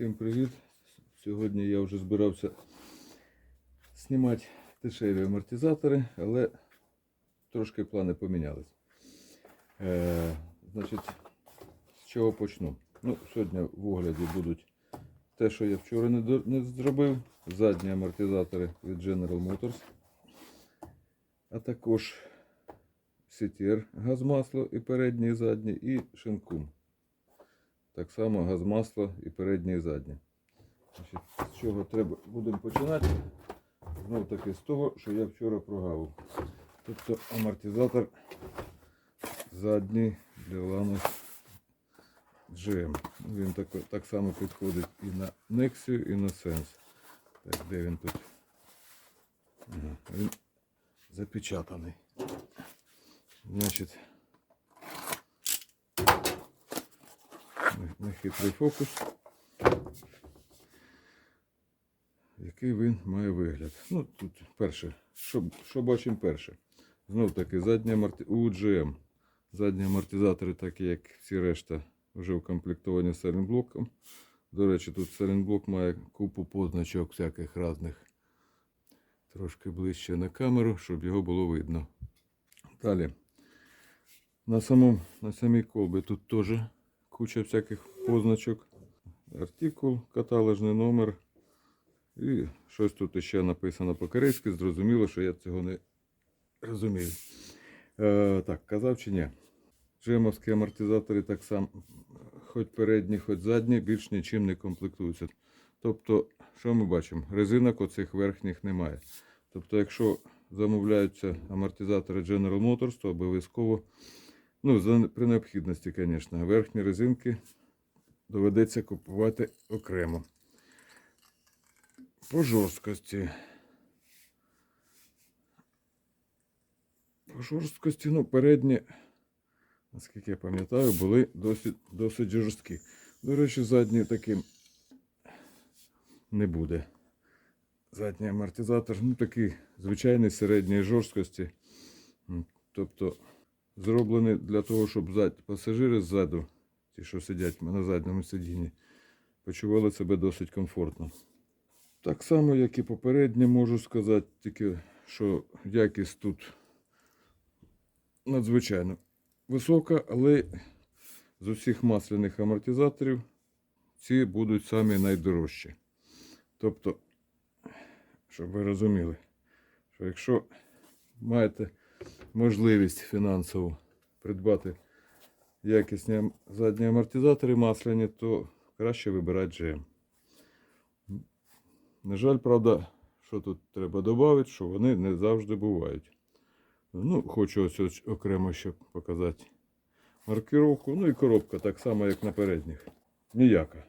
Всім привіт! Сьогодні я вже збирався знімати дешеві амортизатори, але трошки плани помінялись. Е, значить, з чого почну? Ну, сьогодні в огляді будуть те, що я вчора не, не зробив. Задні амортизатори від General Motors. А також CTR газмасло і переднє, і заднє, і шинкун. Так само газ масло і переднє і заднє. Значить, з чого треба будемо починати? Знов таки з того, що я вчора прогавив. Тобто амортизатор задній для Lanos GM. Він так, так само підходить і на Nexia, і на Sense. Так, де він тут? Він запечатаний. Значить, нехитрий фокус. Який він має вигляд? Ну, тут перше, що, що бачимо перше? Знов таки задні аморти... УГМ. Задні амортизатори, такі як всі решта, вже укомплектовані салінблоком. До речі, тут салінблок має купу позначок всяких різних. Трошки ближче на камеру, щоб його було видно. Далі. На, самому, на самій колбі тут теж куча всяких позначок. Артикул, каталожний номер. І щось тут ще написано по-корейськи. Зрозуміло, що я цього не розумію. Е, так, казав чи ні? Джемовські амортизатори так само, хоч передні, хоч задні, більш нічим не комплектуються. Тобто, що ми бачимо? Резинок оцих верхніх немає. Тобто, якщо замовляються амортизатори General Motors, то обов'язково, ну, за, при необхідності, звісно, верхні резинки доведеться купувати окремо. По жорсткості. По жорсткості, ну, передні, наскільки я пам'ятаю, були досить, досить жорсткі. До речі, задні таким не буде. Задній амортизатор, ну такий звичайний середньої жорсткості. Тобто зроблений для того, щоб пасажири ззаду, ті, що сидять на задньому сидінні, почували себе досить комфортно. Так само, як і попереднє, можу сказати, тільки що якість тут надзвичайно висока, але з усіх масляних амортизаторів ці будуть самі найдорожчі. Тобто, щоб ви розуміли, що якщо маєте можливість фінансово придбати якісні задні амортизатори масляні, то краще вибирати GM. На жаль, правда, що тут треба додати, що вони не завжди бувають. Ну, хочу ось окремо ще показати маркировку. Ну і коробка так само, як на передніх. Ніяка.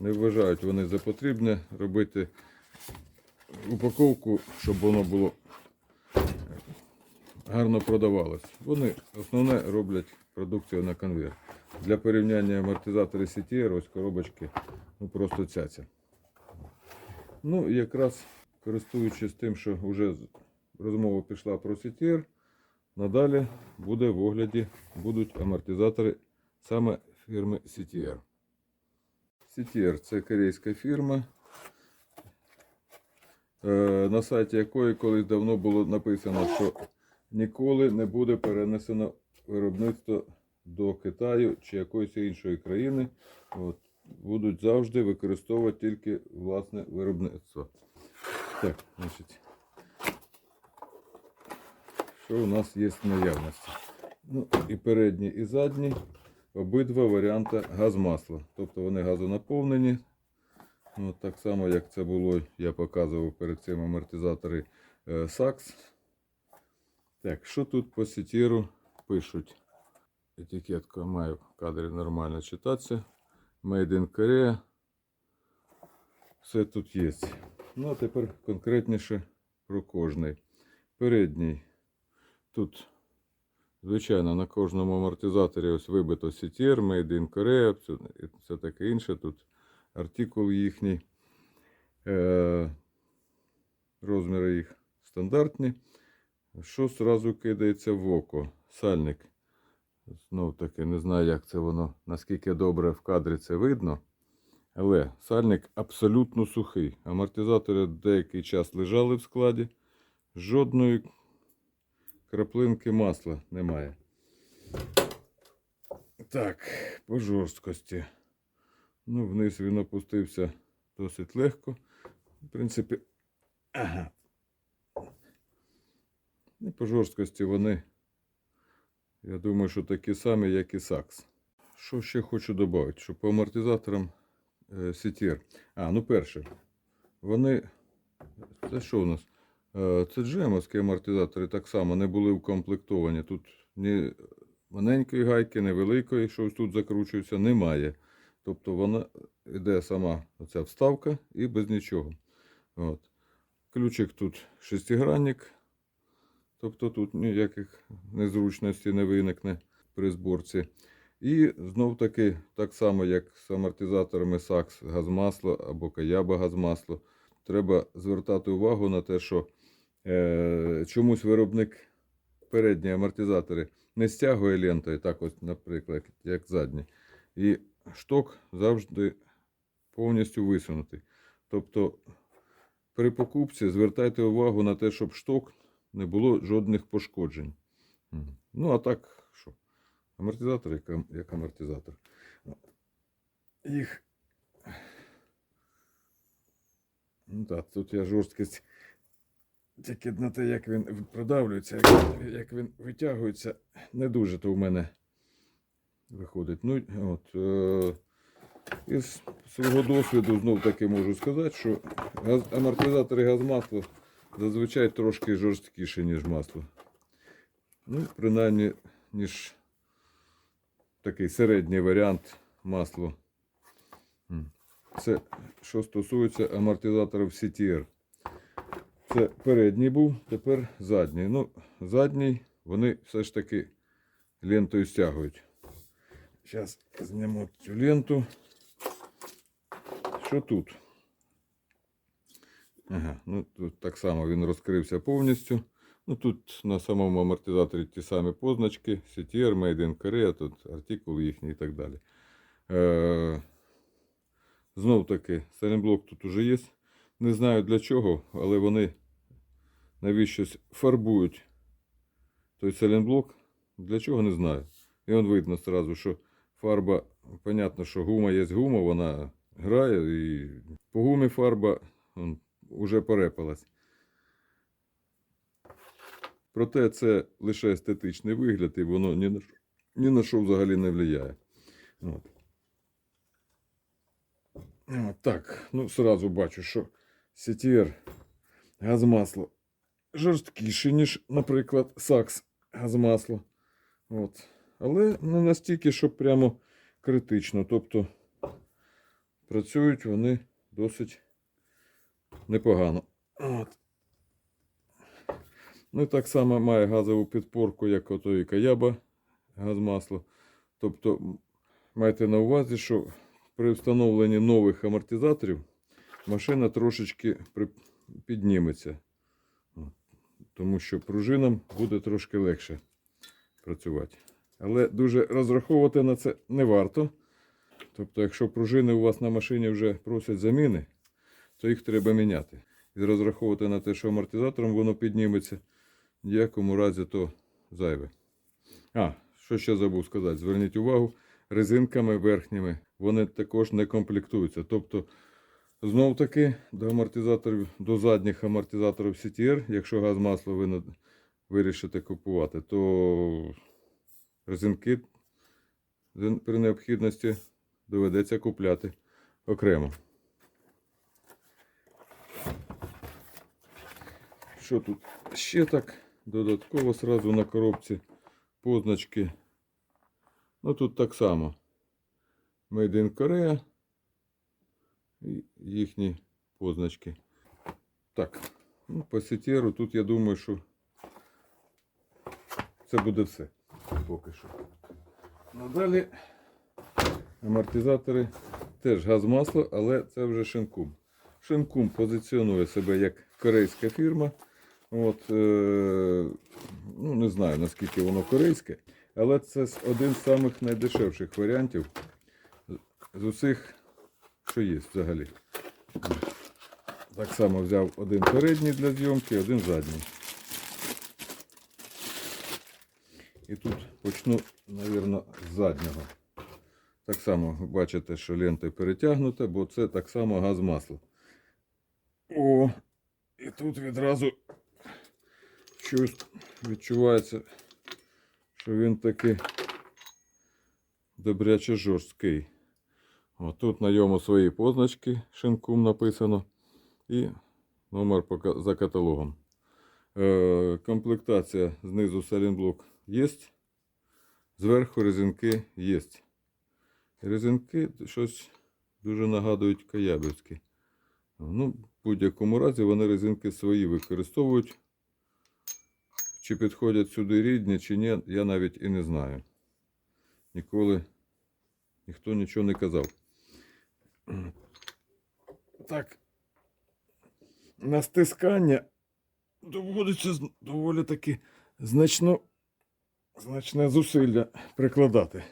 Не вважають вони за потрібне робити упаковку, щоб воно було гарно продавалось. Вони основне роблять продукцію на конвейер. Для порівняння амортизатори CTR, ось коробочки, ну просто цяця. Ну, якраз користуючись тим, що вже розмова пішла про CTR, надалі буде в огляді будуть амортизатори саме фірми CTR. CTR це корейська фірма, е, на сайті якої колись давно було написано, що ніколи не буде перенесено виробництво до Китаю чи якоїсь іншої країни. От, будуть завжди використовувати тільки власне виробництво. Так, значить, що у нас є в наявності? Ну, і передні, і задні. Обидва варіанти газ-масло. Тобто вони газонаповнені. Ну, так само, як це було, я показував перед цим амортизатори е, SAX. Так, що тут по сітіру пишуть? Етикетка має в кадрі нормально читатися. Made in Korea. Все тут є. Ну, а тепер конкретніше про кожний. Передній. Тут, звичайно, на кожному амортизаторі ось вибито CTR, Made in Korea, все, таке інше. Тут артикул їхній. Е, розміри їх стандартні. Що зразу кидається в око? Сальник. Знов таки, не знаю, як це воно, наскільки добре в кадрі це видно. Але сальник абсолютно сухий. Амортизатори деякий час лежали в складі. Жодної краплинки масла немає. Так, по жорсткості. Ну, вниз він опустився досить легко. В принципі, ага. І по жорсткості вони, я думаю, що такі самі, як і сакс. Що ще хочу додати? Що по амортизаторам е, CTR. А, ну перше. Вони. Це що у нас? Е, Це джемовські амортизатори так само не були укомплектовані. Тут ні маленької гайки, ні великої, що тут закручується, немає. Тобто вона йде сама оця вставка і без нічого. От. Ключик тут шестигранник. Тобто тут ніяких незручностей не виникне при зборці. І знов таки, так само, як з амортизаторами САКС газмасло або Каяба газмасло, треба звертати увагу на те, що е, чомусь виробник передні амортизатори не стягує лентою, так ось, наприклад, як задні. І шток завжди повністю висунутий. Тобто при покупці звертайте увагу на те, щоб шток не було жодних пошкоджень. Ну, а так, що? Амортизатор як, як амортизатор. Їх. Ну так, тут я жорсткість тільки на те, як він продавлюється, як, як він витягується, не дуже то в мене виходить. Ну, от, е, із свого досвіду знов таки можу сказати, що газ, амортизатори газмасло зазвичай трошки жорсткіші, ніж масло. Ну, принаймні, ніж такий середній варіант масло. Це що стосується амортизаторів CTR. Це передній був, тепер задній. Ну, задній вони все ж таки лентою стягують. Зараз зніму цю ленту. Що тут? Ага, ну тут так само він розкрився повністю. Ну тут на самому амортизаторі ті самі позначки, CTR, Made in Korea, тут артикул їхній і так далі. Е, знов таки, сайлентблок тут уже є. Не знаю для чого, але вони навіщось фарбують той сайлентблок. Для чого не знаю. І он видно сразу, що фарба, понятно, що гума є гума, вона грає, і по гумі фарба уже порепалась. Проте це лише естетичний вигляд, і воно ні на, що- ні на що взагалі не впливає. От. От так, ну сразу бачу, що CTR газмасло жорсткіше, ніж, наприклад, Сакс газмасло. От. Але не настільки, щоб прямо критично. Тобто працюють вони досить непогано. От. Ну і так само має газову підпорку, як ото і Каяба газмасло. Тобто майте на увазі, що при встановленні нових амортизаторів машина трошечки підніметься. Тому що пружинам буде трошки легше працювати. Але дуже розраховувати на це не варто. Тобто, якщо пружини у вас на машині вже просять заміни, то їх треба міняти. І розраховувати на те, що амортизатором воно підніметься, ніякому разі то зайве. А, що ще забув сказати? Зверніть увагу, резинками верхніми вони також не комплектуються. Тобто, знов таки до амортизаторів, до задніх амортизаторів CTR, якщо газ масло ви вирішите купувати, то резинки при необхідності доведеться купляти окремо. Що тут ще так? Додатково сразу на коробці позначки. Ну тут так само. Made in Korea. І їхні позначки. Так, ну, по сетєру тут я думаю, що це буде все. Поки що. Ну далі амортизатори теж газ масло, але це вже шинкум. Шинкум позиціонує себе як корейська фірма. От, е, ну, не знаю наскільки воно корейське, але це один з самих найдешевших варіантів з- усіх, що є взагалі. Так само взяв один передній для зйомки, один задній. І тут почну, мабуть, з заднього. Так само бачите, що лента перетягнута, бо це так само газ масло. О, і тут відразу щось відчувається, що він таки добряче жорсткий. От тут на йому свої позначки шинкум написано і номер за каталогом. Е, комплектація знизу салінблок є. Зверху резинки є. Резинки щось дуже нагадують каябівські. Ну, в будь-якому разі вони резинки свої використовують. Чи підходять сюди рідні, чи ні, я навіть і не знаю. Ніколи ніхто нічого не казав. Так. На стискання доводиться доволі таки значно, значне зусилля прикладати.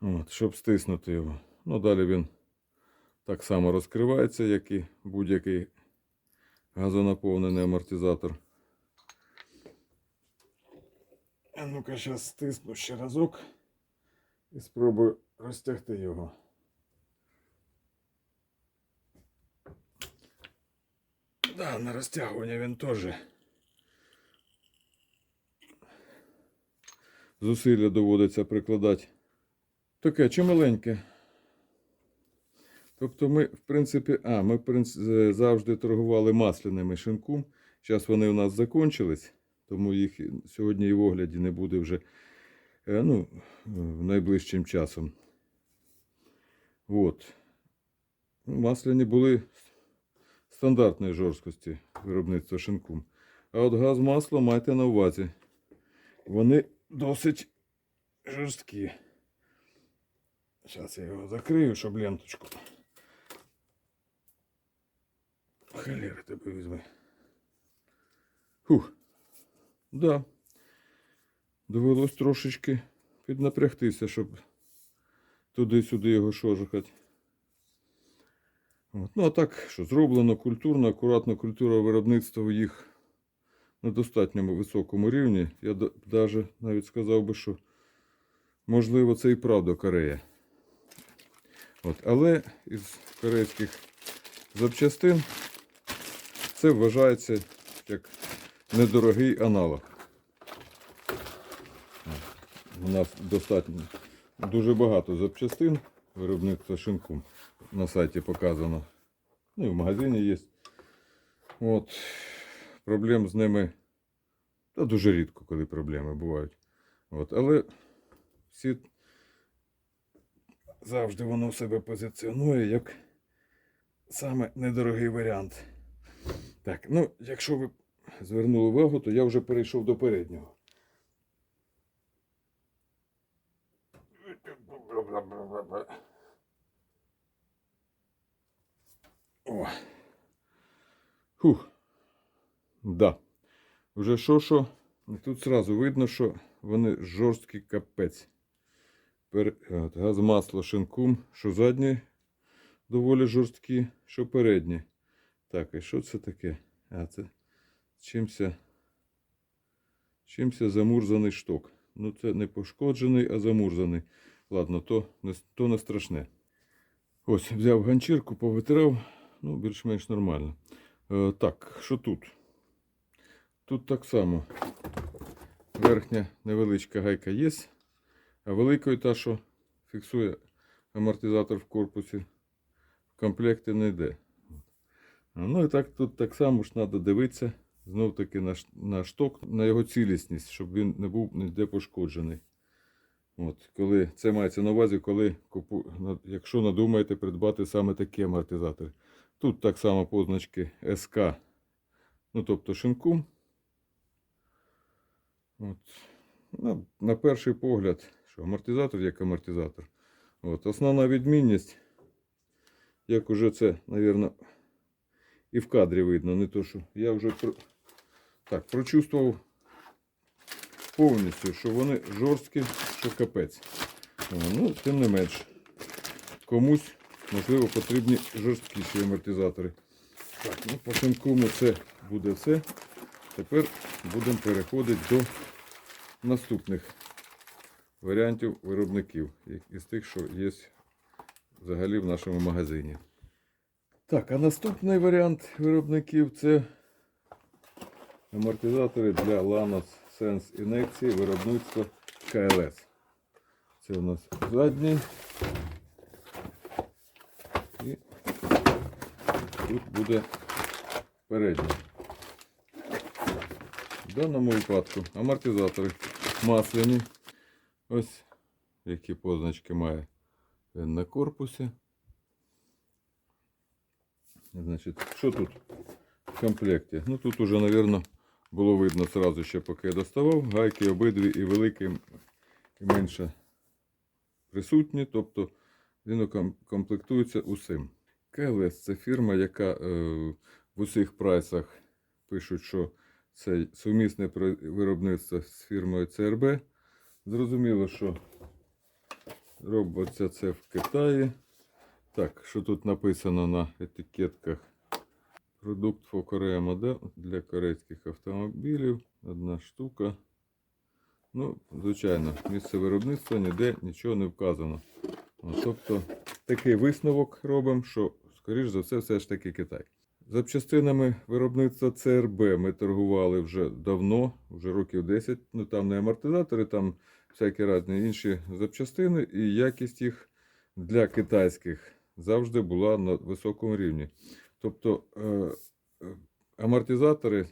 От, щоб стиснути його. Ну, далі він так само розкривається, як і будь-який газонаповнений амортизатор. А ну-ка, зараз стисну ще разок і спробую розтягти його. Да, на розтягування він теж. Зусилля доводиться прикладати. Таке чималеньке. Тобто ми, в принципі, а, ми в принципі, завжди торгували масляними шинком. Зараз вони у нас закончились, тому їх сьогодні і в огляді не буде вже е, ну, найближчим часом. От. Ну, Масляні були стандартної жорсткості виробництва шинкум. А от газ масло майте на увазі. Вони досить жорсткі. Зараз я його закрию, щоб ленточку. Холера тебе візьми. Фух. Да. Довелось трошечки піднапрягтися, щоб туди-сюди його шожухати. От. Ну, а так, що зроблено культурно, акуратно, культура виробництва їх на достатньо високому рівні. Я навіть навіть сказав би, що можливо це і правда Корея. От, але із корейських запчастин це вважається як недорогий аналог. У нас достатньо дуже багато запчастин виробництва шинкум на сайті показано. Ну і в магазині є. От. Проблем з ними. Та дуже рідко, коли проблеми бувають. От. Але всі завжди воно себе позиціонує як саме недорогий варіант. Так, ну, якщо ви звернули увагу, то я вже перейшов до переднього. О. Фух. Да. Вже що що. Тут зразу видно, що вони жорсткий капець. Пер... Газ масло шинкум, що задні доволі жорсткі, що передні. Так, і що це таке? А, це чимся, чимся замурзаний шток. Ну, це не пошкоджений, а замурзаний. Ладно, то не, то не страшне. Ось, взяв ганчірку, повитирав, ну, більш-менш нормально. Е, так, що тут? Тут так само. Верхня невеличка гайка є, а великою та, що фіксує амортизатор в корпусі, в комплекті не йде. Ну і так тут так само ж треба дивитися знов таки на, на шток, на його цілісність, щоб він не був ніде пошкоджений. От, коли, це мається на увазі, коли купу, якщо надумаєте придбати саме такі амортизатори. Тут так само позначки СК, ну тобто шинкум. От. Ну, на перший погляд, що амортизатор як амортизатор. От. Основна відмінність, як уже це, мабуть, і в кадрі видно, не то, що я вже про... так, прочувствував повністю, що вони жорсткі, що капець. Ну, тим не менш, комусь можливо, потрібні жорсткіші амортизатори. Так, ну по це буде все. Тепер будемо переходити до наступних варіантів виробників із тих, що є взагалі в нашому магазині. Так, а наступний варіант виробників це амортизатори для Lanos Sense інекції виробництва КЛС. Це у нас задній. І тут буде передній. В даному випадку амортизатори масляні. Ось які позначки має він на корпусі. Значить, що тут в комплекті? Ну тут уже, мабуть, було видно сразу ще поки я доставав. Гайки обидві і великі, і менше присутні. Тобто він комплектується усім. КЛС це фірма, яка е, в усіх прайсах пишуть, що це сумісне виробництво з фірмою CRB. Зрозуміло, що робиться це в Китаї. Так, що тут написано на етикетках? Продукт Korea модель для корейських автомобілів. Одна штука. Ну, звичайно, місце виробництва ніде нічого не вказано. От, тобто такий висновок робимо, що, скоріш за все, все ж таки Китай. Запчастинами виробництва CRB ми торгували вже давно, вже років 10. Ну там не амортизатори, там всякі різні інші запчастини, і якість їх для китайських завжди була на високому рівні. Тобто е, е, амортизатори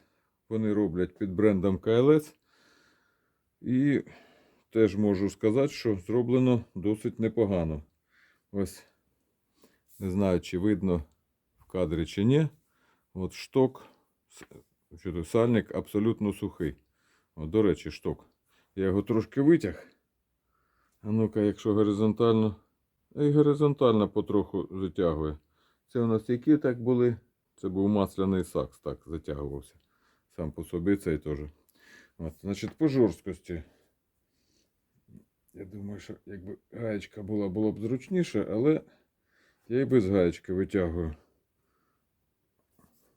вони роблять під брендом KLS. І теж можу сказати, що зроблено досить непогано. Ось не знаю, чи видно в кадрі чи ні. От шток, сальник абсолютно сухий. От, до речі, шток. Я його трошки витяг. А ну-ка, якщо горизонтально. І горизонтально потроху затягує. Це у нас які так були. Це був масляний сакс, так затягувався. Сам по собі цей теж. От, значить, по жорсткості. Я думаю, що якби гаєчка була, було б зручніше, але я і без гаєчки витягую.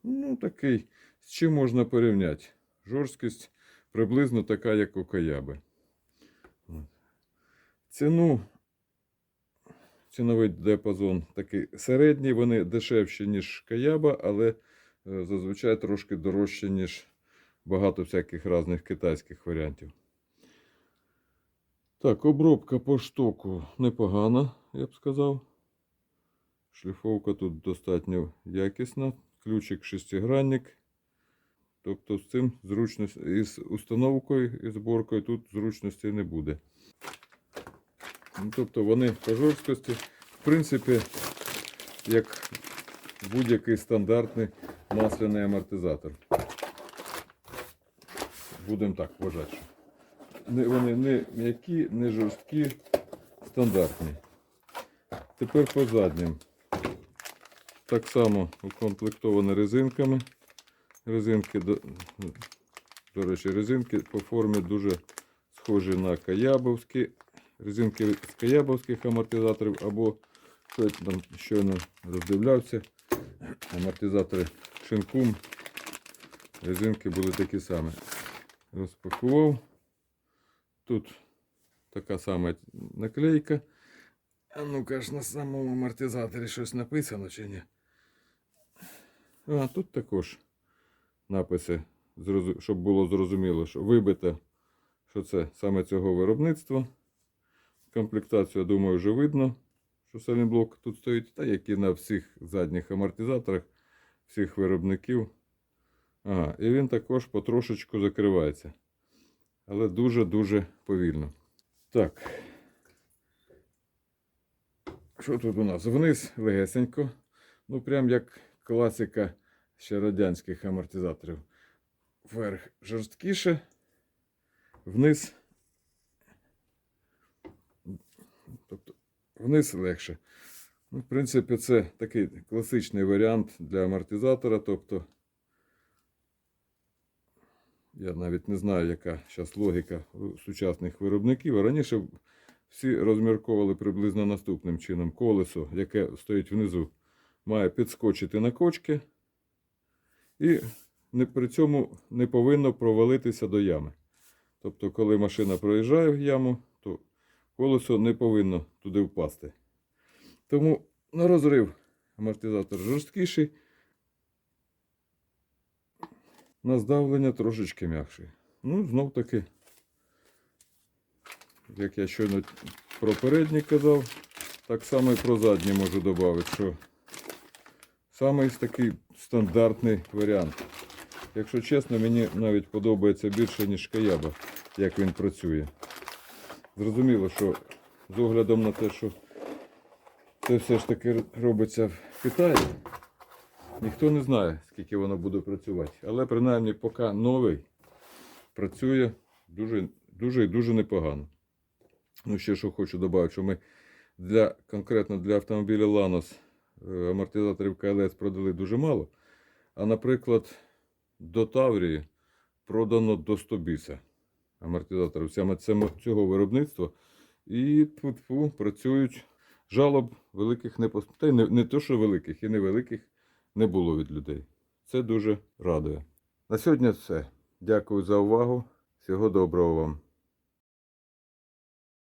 Ну, такий, з чим можна порівняти? Жорсткість приблизно така, як у каяби. Ціну, ціновий диапазон такий середній, вони дешевші, ніж каяба, але е, зазвичай трошки дорожче, ніж багато всяких різних китайських варіантів. Так, обробка по штоку непогана, я б сказав. Шліфовка тут достатньо якісна. Ключик шестигранник. Тобто з цим зручність із установкою і зборкою тут зручності не буде. Ну, тобто вони по жорсткості, в принципі, як будь-який стандартний масляний амортизатор. Будемо так вважати. вони не м'які, не жорсткі, стандартні. Тепер по заднім. Так само укомплектовані резинками. Резинки, до, до речі, резинки по формі дуже схожі на каябовські. Резинки з каябовських амортизаторів або хто там щойно роздивлявся. Амортизатори шинкум. Резинки були такі самі. Розпакував. Тут така сама наклейка. А ну-ка ж на самому амортизаторі щось написано чи ні? А тут також написи, щоб було зрозуміло, що вибито, що це саме цього виробництва. Комплектацію, я думаю, вже видно, що салінблок тут стоїть, та як і на всіх задніх амортизаторах, всіх виробників. Ага, і він також потрошечку закривається. Але дуже-дуже повільно. Так. Що тут у нас? Вниз легесенько. Ну, прям як класика ще радянських амортизаторів. Вверх жорсткіше, вниз. Тобто вниз легше. Ну, в принципі, це такий класичний варіант для амортизатора. Тобто, я навіть не знаю, яка зараз логіка сучасних виробників. А раніше всі розмірковували приблизно наступним чином. Колесо, яке стоїть внизу, має підскочити на кочки і при цьому не повинно провалитися до ями. Тобто, коли машина проїжджає в яму, колесо не повинно туди впасти. Тому на розрив амортизатор жорсткіший, на здавлення трошечки м'якший. Ну, знов таки, як я щойно про передній казав, так само і про задній можу додати, що самий такий стандартний варіант. Якщо чесно, мені навіть подобається більше, ніж Каяба, як він працює. Зрозуміло, що з оглядом на те, що це все ж таки робиться в Китаї, ніхто не знає, скільки воно буде працювати. Але принаймні поки новий працює дуже, і дуже непогано. Ну, ще що хочу додати, що ми для, конкретно для автомобіля Lanos е, амортизаторів КЛС продали дуже мало. А, наприклад, до Таврії продано до 100 біса амортизаторів саме цього виробництва. І тьфу-тьфу, працюють. Жалоб великих не пос... Та й не, не то, що великих, і невеликих не було від людей. Це дуже радує. На сьогодні все. Дякую за увагу. Всього доброго вам.